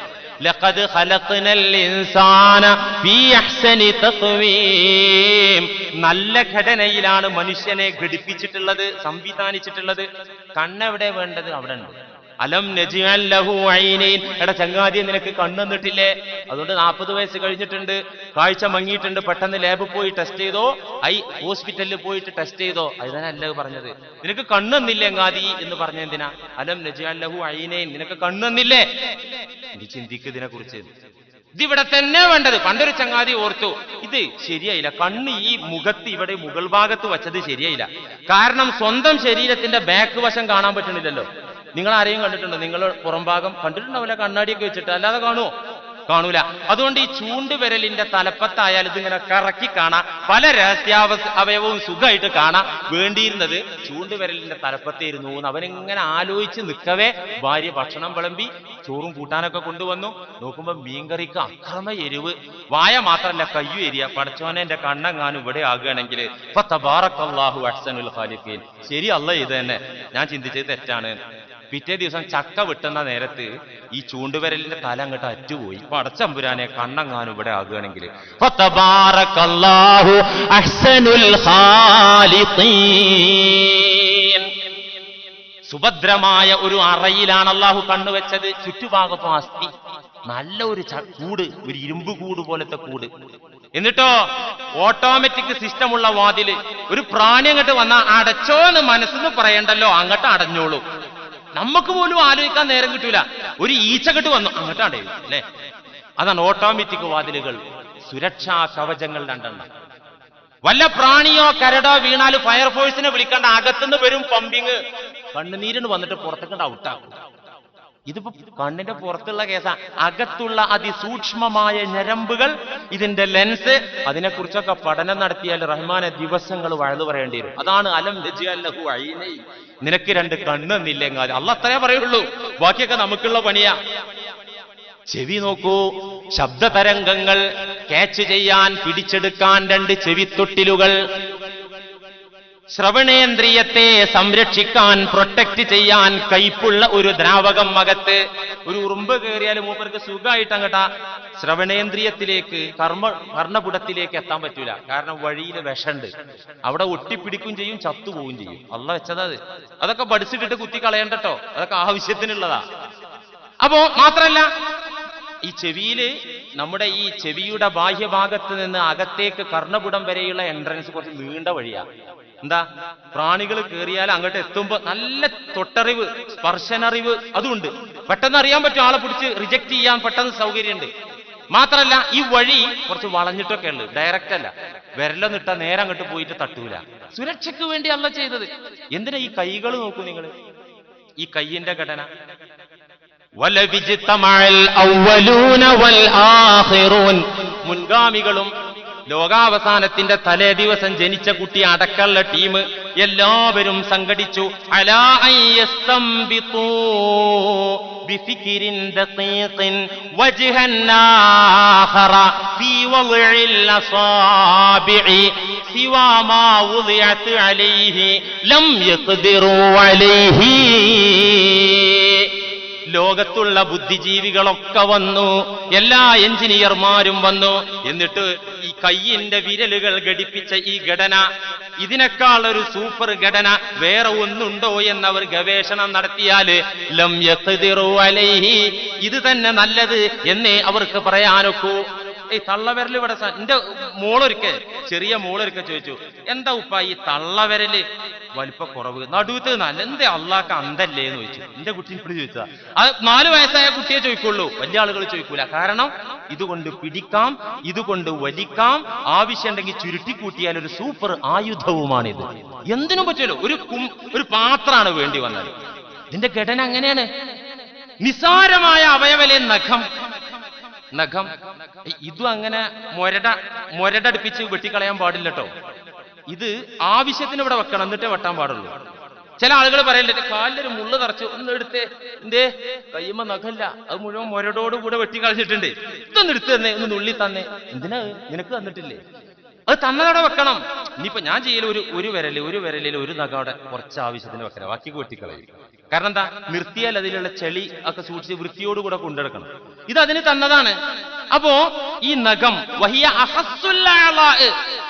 ലഖദ് ഖലഖ്നൽ ഇൻസാന ഫീ അഹ്സനി തഖ്വീം നല്ല ഘടനയിലാണ് മനുഷ്യനെ ഘടിപ്പിച്ചിട്ടുള്ളത് സംവിധാനിച്ചിട്ടുള്ളത്. കണ്ണെവിടെ വേണ്ടത് അവിടെ ഉണ്ട് അലം നജിഅൽ ലഹു ഐനൈൻ. എടാ ചങ്ങാതി നിനക്ക് കണ്ണെന്നിട്ടില്ലേ അതുകൊണ്ട് നാൽപ്പത് വയസ്സ് കഴിഞ്ഞിട്ടുണ്ട്. കാഴ്ച മങ്ങിയിട്ടുണ്ട്. പെട്ടെന്ന് ലാബിൽ പോയി ടെസ്റ്റ് ചെയ്തോ? ഐ ഹോസ്പിറ്റലിൽ പോയിട്ട് ടെസ്റ്റ് ചെയ്തോ? അതിനല്ല പറഞ്ഞത്. നിനക്ക് കണ്ണുന്നില്ലേ എങ്ങാതി എന്ന് പറഞ്ഞ എന്തിനാ അലം നജിയാലഹു ലഹു ഐനൈൻ. നിനക്ക് കണ്ണെന്നില്ലേ നീ ചിന്തിക്ക് ഇതിനെ കുറിച്ച് ഇതിവിടെ തന്നെ വേണ്ടത്. പണ്ടൊരു ചങ്ങാതി ഓർത്തു ഇത് ശരിയായില്ല. കണ്ണ് ഈ മുഖത്ത് ഇവിടെ മുകൾ ഭാഗത്ത് വച്ചത് ശരിയായില്ല. കാരണം സ്വന്തം ശരീരത്തിന്റെ ബാക്ക് വശം കാണാൻ പറ്റണില്ലല്ലോ. നിങ്ങൾ ആരെയും കണ്ടിട്ടുണ്ടോ? നിങ്ങൾ പുറംഭാഗം കണ്ടിട്ടുണ്ടാവില്ല കണ്ണാടിയൊക്കെ വെച്ചിട്ട്. അല്ലാതെ കാണുമോ കാണൂല. അതുകൊണ്ട് ഈ ചൂണ്ടുവിരലിന്റെ തലപ്പത്തായാൽ ഇതിങ്ങനെ കറക്കി കാണാം. പല രഹസ്യാവ അവയവവും സുഖമായിട്ട് കാണാം. വേണ്ടിയിരുന്നത് ചൂണ്ടുവിരലിന്റെ തലപ്പത്തായിരുന്നു എന്ന് അവനിങ്ങനെ ആലോചിച്ച് നിൽക്കവേ. ഭാര്യ ഭക്ഷണം വിളമ്പി ചോറും കൂട്ടാനൊക്കെ കൊണ്ടുവന്നു. നോക്കുമ്പോ മീൻകറിക്ക് അക്രമ എരിവ്. വായ മാത്രമല്ല കയ്യു എരിയ. പടച്ചോനെ എന്റെ കണ്ണെങ്ങാനും ഇവിടെ ആകുകയാണെങ്കിൽ ഖാലിഖീൻ. ശരി അല്ല ഇത് തന്നെ. ഞാൻ ചിന്തിച്ചത് തെറ്റാണ്. പിറ്റേ ദിവസം ചക്ക വിട്ടുന്ന നേരത്ത് ഈ ചൂണ്ടുവിരലിന്റെ തല അങ്ങോട്ട് അറ്റുപോയി. പടച്ചമ്പുരാനെ കണ്ണങ്ങാനും ഇവിടെ ആകുകയാണെങ്കിൽ. സുഭദ്രമായ ഒരു അറയിലാണ് അള്ളാഹു കണ്ണുവെച്ചത്. ചുറ്റുഭാഗത്തും അസ്ഥി നല്ല ഒരു കൂട് ഒരു ഇരുമ്പ് കൂട് പോലത്തെ കൂട്. എന്നിട്ടോ ഓട്ടോമാറ്റിക് സിസ്റ്റമുള്ള വാതിൽ. ഒരു പ്രാണി അങ്ങോട്ട് വന്നാൽ അടച്ചോന്ന് മനസ്സെന്ന് പറയണ്ടല്ലോ അങ്ങോട്ട് അടഞ്ഞോളൂ. നമുക്ക് പോലും ആലോചിക്കാൻ നേരം കിട്ടൂല. ഒരു ഈച്ച കെട്ട് വന്നു. അങ്ങോട്ടാണ് അല്ലെ? അതാണ് ഓട്ടോമാറ്റിക് വാതിലുകൾ. സുരക്ഷാ കവചങ്ങൾ രണ്ടെണ്ണം. വല്ല പ്രാണിയോ കരടോ വീണാൽ ഫയർഫോഴ്സിനെ വിളിക്കേണ്ട അകത്തുനിന്ന് വരും പമ്പിങ് കണ്ണുനീരിന് വന്നിട്ട് പുറത്തേക്ക് ഔട്ടാക്കും ഇതിപ്പോ കണ്ണിന്റെ പുറത്തുള്ള കേസാ. അകത്തുള്ള അതിസൂക്ഷ്മമായ ഞരമ്പുകൾ ഇതിന്റെ ലെൻസ് അതിനെക്കുറിച്ചൊക്കെ പഠനം നടത്തിയാൽ റഹ്മാനെ ദിവസങ്ങൾ വഴുതു പറയേണ്ടി വരും. അതാണ് അലം ലഹു നിനക്ക് രണ്ട് കണ്ണെന്നില്ലെങ്കിൽ അല്ല അത്രേ പറയുള്ളൂ. ബാക്കിയൊക്കെ നമുക്കുള്ള പണിയാ. ചെവി നോക്കൂ. ശബ്ദ തരംഗങ്ങൾ ക്യാച്ച് ചെയ്യാൻ പിടിച്ചെടുക്കാൻ രണ്ട് ചെവിത്തൊട്ടിലുകൾ. ശ്രവണേന്ദ്രിയത്തെ സംരക്ഷിക്കാൻ പ്രൊട്ടക്ട് ചെയ്യാൻ കയ്പുള്ള ഒരു ദ്രാവകം അകത്ത് ഒരു ഉറുമ്പ് കയറിയാൽ മൂപ്പർക്ക് സുഖമായിട്ട് അങ്ങട്ടാ ശ്രവണേന്ദ്രിയത്തിലേക്ക് കർമ്മ കർണപുടത്തിലേക്ക് എത്താൻ പറ്റൂല. കാരണം വഴിയിൽ വിഷണ്ട്. അവിടെ ഒട്ടിപ്പിടിക്കും ചെയ്യും ചത്തുപോവും ചെയ്യും. അല്ല വെച്ചതാ അത്. അതൊക്കെ പഠിച്ചിട്ടിട്ട് കുത്തി കളയണ്ടട്ടോ. അതൊക്കെ ആവശ്യത്തിനുള്ളതാ. അപ്പോ മാത്രല്ല ഈ ചെവിയിൽ നമ്മുടെ ഈ ചെവിയുടെ ബാഹ്യഭാഗത്ത് നിന്ന് അകത്തേക്ക് കർണപുടം വരെയുള്ള എൻട്രൻസ് കുറച്ച് നീണ്ട വഴിയാ. എന്താ? പ്രാണികൾ കയറിയാൽ അങ്ങോട്ട് എത്തുമ്പോ നല്ല തൊട്ടറിവ് സ്പർശനറിവ് അതുണ്ട്. പെട്ടെന്ന് അറിയാൻ പറ്റും ആളെ പിടിച്ച് റിജക്ട് ചെയ്യാൻ പെട്ടെന്ന് സൗകര്യമുണ്ട് മാത്രല്ല ഈ വഴി കുറച്ച് വളഞ്ഞിട്ടൊക്കെ ഉണ്ട്. ഡയറക്റ്റ് അല്ല. വിരലൊന്നിട്ട നേരെ അങ്ങോട്ട് പോയിട്ട് തട്ടൂല. സുരക്ഷയ്ക്ക് വേണ്ടി അല്ല ചെയ്തത്. എന്തിനാ ഈ കൈകൾ നോക്കൂ നിങ്ങൾ ഈ കൈയിന്റെ ഘടന. മുൻഗാമികളും ലോകാവസാനത്തിന്റെ തലേ ദിവസം ജനിച്ച കുട്ടി അടക്കമുള്ള ടീം എല്ലാവരും സംഘടിച്ചു. അലാ ലോകത്തുള്ള ബുദ്ധിജീവികളൊക്കെ വന്നു. എല്ലാ എഞ്ചിനീയർമാരും വന്നു. എന്നിട്ട് ഈ കയ്യിന്റെ വിരലുകൾ ഘടിപ്പിച്ച ഈ ഘടന ഇതിനേക്കാൾ ഒരു സൂപ്പർ ഘടന വേറെ ഒന്നുണ്ടോ എന്നവർ ഗവേഷണം നടത്തിയാൽ ലം ഇത് തന്നെ നല്ലത് എന്നേ അവർക്ക് പറയാനൊക്കൂ. ഈ തള്ളവരൽ ഇവിടെ എന്റെ മോളൊരിക്കൽ ചെറിയ മോളൊരിക്കൽ ചോദിച്ചു എന്താ ഉപ്പ ഈ തള്ളവരൽ? വലിപ്പ കുറവ്. നടുവത്ത് നല്ല എന്തേ അള്ളാക്ക് അന്തല്ലേ? എന്ന് ചോദിച്ചു. എന്റെ കുട്ടി ഇപ്പോൾ ചോദിച്ചതാ അത് നാല് വയസ്സായ കുട്ടിയെ ചോദിക്കുള്ളൂ. വലിയ ആളുകൾ ചോദിക്കൂല. കാരണം ഇതുകൊണ്ട് പിടിക്കാം ഇതുകൊണ്ട് വലിക്കാം. ആവശ്യമുണ്ടെങ്കിൽ ചുരുട്ടിക്കൂട്ടിയാൽ ഒരു സൂപ്പർ ആയുധവുമാണിത്. എന്തിനും പറ്റുമല്ലോ ഒരു കും ഒരു പാത്രമാണ് വേണ്ടി വന്നത്. ഇതിന്റെ ഘടന അങ്ങനെയാണ്. നിസാരമായ അവയവലെ നഖം നഖം. ഇതും അങ്ങനെ മൊരട മൊരടടുപ്പിച്ച് വെട്ടിക്കളയാൻ പാടില്ല കേട്ടോ ഇത് ആവശ്യത്തിന് ഇവിടെ വെക്കണം എന്നിട്ടേ വെട്ടാൻ പാടുള്ളൂ. ചില ആളുകൾ പറയല്ലേ കാലിലൊരു മുള്ളു തറച്ചു ഒന്ന് എടുത്തേ എന്തേ? കയ്യുമ്പോ നഖല്ല അത് മുഴുവൻ മൊരടോട് കൂടെ വെട്ടിക്കളഞ്ഞിട്ടുണ്ട്. ഇതൊന്ന് എടുത്തു തന്നെ ഒന്ന് നുള്ളി തന്നെ. എന്തിനാ? നിനക്ക് തന്നിട്ടില്ലേ? അത് തന്നതോടെ വെക്കണം. ഇനിയിപ്പോ ഞാൻ ചെയ്യൽ ഒരു ഒരു വിരലിൽ ഒരു വിരലിൽ ഒരു നഖം അവിടെ കുറച്ച് ആവശ്യത്തിന് വെക്കണം ബാക്കി വെട്ടിക്കളയും. കാരണം എന്താ? നിർത്തിയാൽ അതിലുള്ള ചെളി ഒക്കെ സൂക്ഷിച്ച് വൃത്തിയോടുകൂടെ കൊണ്ടെടുക്കണം. ഇത് അതിന് തന്നതാണ്. അപ്പോ ഈ നഖം വഹിയ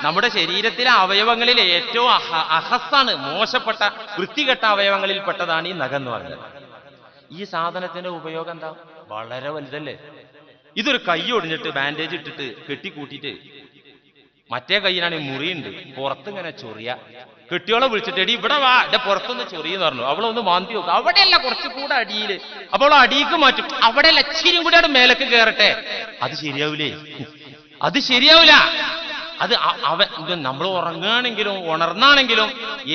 നമ്മുടെ ശരീരത്തിലെ അവയവങ്ങളിൽ ഏറ്റവും അഹ- അഹസ്സാണ് മോശപ്പെട്ട വൃത്തികെട്ട അവയവങ്ങളിൽ പെട്ടതാണ് ഈ നഖം എന്ന് പറയുന്നത്. ഈ സാധനത്തിന്റെ ഉപയോഗം എന്താ? വളരെ വലുതല്ലേ? ഇതൊരു കൈ ഒടിഞ്ഞിട്ട് ബാൻഡേജ് ഇട്ടിട്ട് കെട്ടിക്കൂട്ടിയിട്ട് മറ്റേ കയ്യിനാണ് മുറിയുണ്ട്. പുറത്തിങ്ങനെ ചൊറിയ. കെട്ടിയോളെ വിളിച്ചിട്ട് എടി ഇവിടെ വാ. എന്റെ പുറത്തൊന്ന് ചൊറിയെന്ന് പറഞ്ഞു. അവളൊന്ന് മാന്തി നോക്കും. അവിടെയല്ല കുറച്ച് കൂടെ അടിയിൽ. അപ്പോൾ അടിയിക്ക് മാറ്റും. അവിടെയല്ല ഇച്ചിരി കൂടെ മേലേക്ക് കയറട്ടെ അത് ശരിയാവൂലേ? അത് ശരിയാവൂല. അത് അവൻ ഇത് നമ്മൾ ഉറങ്ങുകയാണെങ്കിലും ഉണർന്നാണെങ്കിലും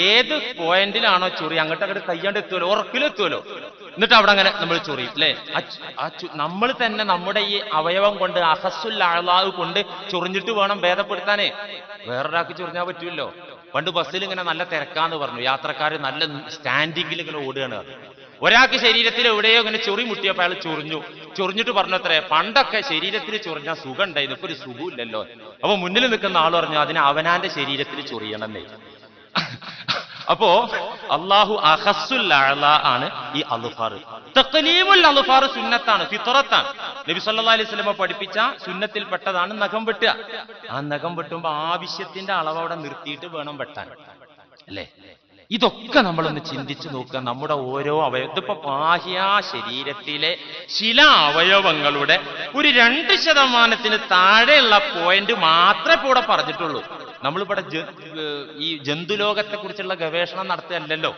ഏത് പോയിന്റിലാണോ ചൊറി അങ്ങോട്ട് അങ്ങോട്ട് കയ്യാണ്ട് എത്തുമല്ലോ ഉറക്കിലെത്തുമല്ലോ എന്നിട്ട് അവിടെ അങ്ങനെ നമ്മൾ ചൊറിയും അല്ലേ? നമ്മൾ തന്നെ നമ്മുടെ ഈ അവയവം കൊണ്ട് അഴലാവ് കൊണ്ട് ചൊറിഞ്ഞിട്ട് വേണം ഭേദപ്പെടുത്താനേ. വേറൊരാൾക്ക് ചൊറിഞ്ഞാൽ പറ്റുമല്ലോ പണ്ട് ബസ്സിൽ ഇങ്ങനെ നല്ല തിരക്കാന്ന് പറഞ്ഞു. യാത്രക്കാർ നല്ല സ്റ്റാൻഡിങ്ങിൽ ഇങ്ങനെ ഓടുകയാണ്. ഒരാൾക്ക് ശരീരത്തിൽ എവിടെയോ ഇങ്ങനെ ചൊറി മുട്ടിയപ്പോൾ അയാൾ ചൊറിഞ്ഞു. ചൊറിഞ്ഞിട്ട് പറഞ്ഞത്രേ പണ്ടൊക്കെ ശരീരത്തിൽ ചൊറിഞ്ഞാൽ സുഖം ഉണ്ടായിരുന്നു ഇപ്പൊ ഒരു സുഖമില്ലല്ലോ അപ്പൊ മുന്നിൽ നിൽക്കുന്ന ആൾ പറഞ്ഞു അതിന് അവനാന്റെ ശരീരത്തിൽ ചൊറിയണമെന്നേ. അപ്പോ അള്ളാഹു അഹസ്സുൽ അഅല ആണ് ഈ അലുഫാർ. തഖലീമുൽ അലുഫാർ സുന്നത്താണ് ഫിത്തുറത്താണ് നബി സല്ലാ അലൈഹി സ്വലമ പഠിപ്പിച്ച സുന്നത്തിൽ പെട്ടതാണ് നഖം വെട്ടുക. ആ നഖം വെട്ടുമ്പോ ആവശ്യത്തിന്റെ അളവ് അവിടെ നിർത്തിയിട്ട് വേണം വെട്ടാൻ. അല്ലേ? ഇതൊക്കെ നമ്മളൊന്ന് ചിന്തിച്ചു നോക്കുക. നമ്മുടെ ഓരോ അവയവ ഇതിപ്പോ ബാഹ്യ ശരീരത്തിലെ ചില അവയവങ്ങളുടെ ഒരു രണ്ട് ശതമാനത്തിന് താഴെയുള്ള പോയിന്റ് മാത്രമേ ഇവിടെ പറഞ്ഞിട്ടുള്ളൂ. നമ്മളിവിടെ ഈ ജന്തുലോകത്തെ കുറിച്ചുള്ള ഗവേഷണം നടത്തുകയല്ലോ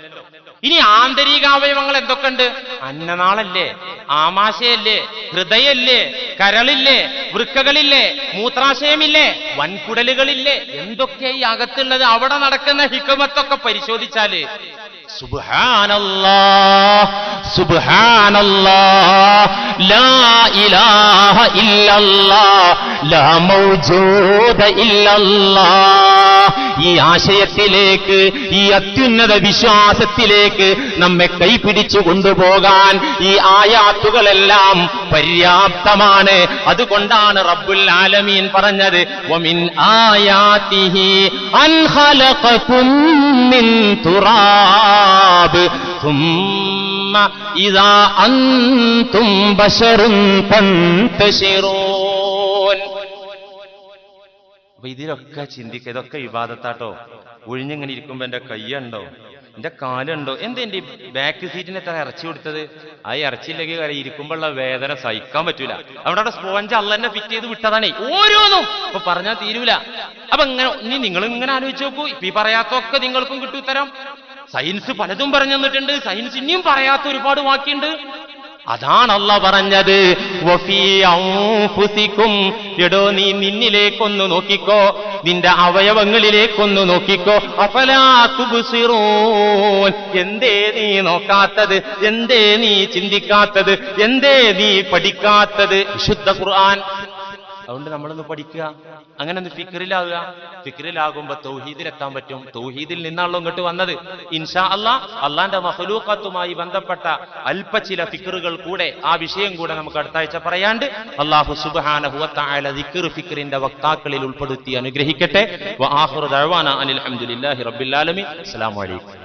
ഇനി ആന്തരിക അവയവങ്ങൾ എന്തൊക്കെ ഉണ്ട് അന്നനാളല്ലേ ആമാശയല്ലേ ഹൃദയല്ലേ കരളില്ലേ വൃക്കകളില്ലേ മൂത്രാശയമില്ലേ വൻകുടലുകളില്ലേ എന്തൊക്കെ ഈ അകത്തുള്ളത്? അവിടെ നടക്കുന്ന ഹിക്കമത്തൊക്കെ تعالی ലാ ഇലാഹ ലാ മൗജൂദ ഈ ആശയത്തിലേക്ക് ഈ അത്യുന്നത വിശ്വാസത്തിലേക്ക് നമ്മെ കൈപിടിച്ചു കൊണ്ടുപോകാൻ ഈ ആയാത്തുകളെല്ലാം പര്യാപ്തമാണ്. അതുകൊണ്ടാണ് റബ്ബുൽ ആലമീൻ പറഞ്ഞത് വമിൻ ആയാതിഹി അൻ ഖലഖകും മിൻ തുറാബ് ثم إذا أنتم بشر تنتشرون അപ്പൊ ഇതിലൊക്കെ ചിന്തിക്കുക ഇതൊക്കെ വിവാദത്താട്ടോ ഒഴിഞ്ഞിങ്ങനെ ഇരിക്കുമ്പോ എന്റെ കയ്യുണ്ടോ എന്റെ കാലുണ്ടോ എന്താ എന്റെ ബാക്ക് സീറ്റിന് എത്ര ഇറച്ചി കൊടുത്തത് ആ ഇറച്ചിയില്ലെങ്കിൽ കാര്യം ഇരിക്കുമ്പോഴുള്ള വേദന സഹിക്കാൻ പറ്റൂല അവിടെ അവിടെ സ്പോഞ്ച് അല്ല തന്നെ ഫിറ്റ് ചെയ്ത് വിട്ടതാണേ ഓരോന്നും അപ്പൊ പറഞ്ഞാൽ തീരൂല അപ്പൊ ഇങ്ങനെ ഇനി നിങ്ങൾ ഇങ്ങനെ ആലോചിച്ച് നോക്കൂ ഇപ്പൊ ഈ പറയാത്തൊക്കെ നിങ്ങൾക്കും കിട്ടും ഉത്തരം സയൻസ് പലതും പറഞ്ഞു തന്നിട്ടുണ്ട് സയൻസ് ഇനിയും പറയാത്ത ഒരുപാട് വാക്കിയുണ്ട്. അതാണ് അല്ല പറഞ്ഞത്. എടോ നീ നിന്നിലേക്കൊന്ന് നോക്കിക്കോ. നിന്റെ അവയവങ്ങളിലേക്കൊന്ന് നോക്കിക്കോ. അഫലാ തുബ്സിറൂൻ. എന്തേ നീ നോക്കാത്തത്? എന്തേ നീ ചിന്തിക്കാത്തത്? എന്തേ നീ പഠിക്കാത്തത്? വിശുദ്ധ ഖുർആൻ അതുകൊണ്ട് നമ്മളൊന്ന് പഠിക്കുക. അങ്ങനെ ഒന്ന് ഫിക്രിലാവുക. ഫിക്രിലാകുമ്പോ തൗഹീദിലെത്താൻ പറ്റും. തൗഹീദിൽ നിന്നാണല്ലോ ഇങ്ങോട്ട് വന്നത്. ഇൻഷാ അള്ളാ അള്ളാന്റെ മഹലൂക്കത്തുമായി ബന്ധപ്പെട്ട അല്പ ചില ഫിക്റുകൾ കൂടെ ആ വിഷയം കൂടെ നമുക്ക് അടുത്ത ആഴ്ച പറയാണ്ട് അള്ളാഹു സുബാന ദിക്ർ ഫിക്റിന്റെ വക്താക്കളിൽ ഉൾപ്പെടുത്തി അനുഗ്രഹിക്കട്ടെ. അസ്സലാമു അലൈക്കും.